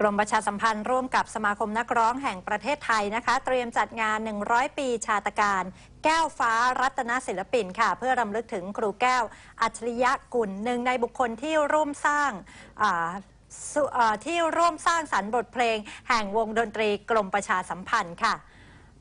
กรมประชาสัมพันธ์ร่วมกับสมาคมนักร้องแห่งประเทศไทยนะคะ เตรียมจัดงาน 100 ปีชาตการ แก้วฟ้ารัตนศิลปินค่ะ เพื่อรำลึกถึงครูแก้ว อัจฉริยะกุลหนึ่งในบุคคลที่ร่วมสร้างที่ร่วมสร้างสรรค์บทเพลง แห่งวงดนตรีกรมประชาสัมพันธ์ค่ะ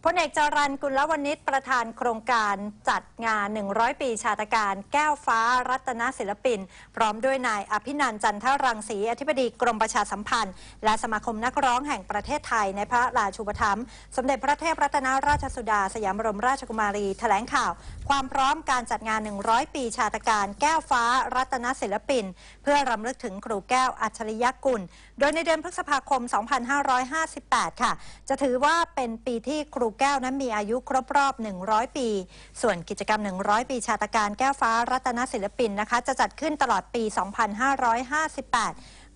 พลเอกจรันกุลวณิชประธานโครงการจัดงาน 100 ปีชาตการแก้วฟ้ารัตนศิลปิน พร้อมด้วยนายอภินันจันทรังสีอธิบดีกรมประชาสัมพันธ์ และสมาคมนักร้องแห่งประเทศไทยในพระราชูปถัมภ์สมเด็จพระเทพรัตนราชสุดา สยามบรมราชกุมารีแถลงข่าว ความพร้อมการจัดงาน 100 ปีชาตการแก้วฟ้ารัตนศิลปิน เพื่อรำลึกถึงครูแก้วอัจฉริยะกุล โดยในเดือนพฤษภาคม 2558 ค่ะ จะถือว่าเป็นปีที่ครูแก้วนั้นมีอายุครบรอบ 100 ปี ส่วนกิจกรรม 100 ปีชาตการแก้วฟ้ารัตนศิลปินนะคะ จะจัดขึ้นตลอดปี 2558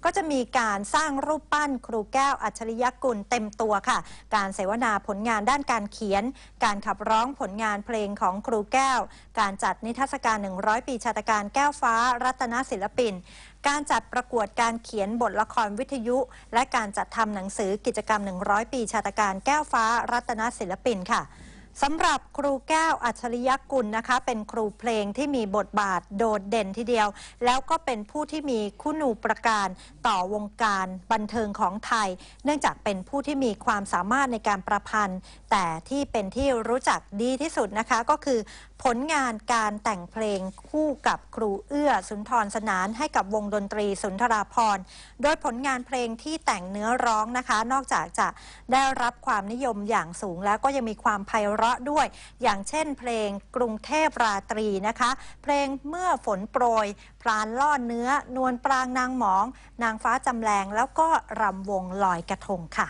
ก็จะมีการสร้างรูปปั้นครูแก้วอัจฉริยกุลเต็มตัวค่ะ การเสวนาผลงานด้านการเขียน การขับร้องผลงานเพลงของครูแก้ว การจัดนิทรรศการ 100 ปีชาตการแก้วฟ้า รัตนศิลปิน การจัดประกวดการเขียนบทละครวิทยุ และการจัดทำหนังสือกิจกรรม 100 ปีชาตการแก้วฟ้า รัตนศิลปินค่ะ สำหรับครูแก้วอัจฉริยกุลนะคะ เป็นครูเพลงที่มีบทบาทโดดเด่นทีเดียว แล้วก็เป็นผู้ที่มีคุณูประการต่อวงการบันเทิงของไทย เนื่องจากเป็นผู้ที่มีความสามารถในการประพันธ์ แต่ที่เป็นที่รู้จักดีที่สุดนะคะ ก็คือผลงานการแต่งเพลงคู่กับครูเอื้อสุนทรสนานให้กับวงดนตรีสุนทราพรโดยผลงานเพลงที่แต่งเนื้อร้องนะคะ นอกจากจะได้รับความนิยมอย่างสูงแล้วก็ยังมีความไพเราะราะด้วย อย่างเช่น เพลงกรุงเทพราตรีนะคะ เพลงเมื่อฝนโปรย พรานล่อเนื้อ นวลปรางนางหมอง นางฟ้าจำแรงแล้วก็รำวงลอยกระทงค่ะ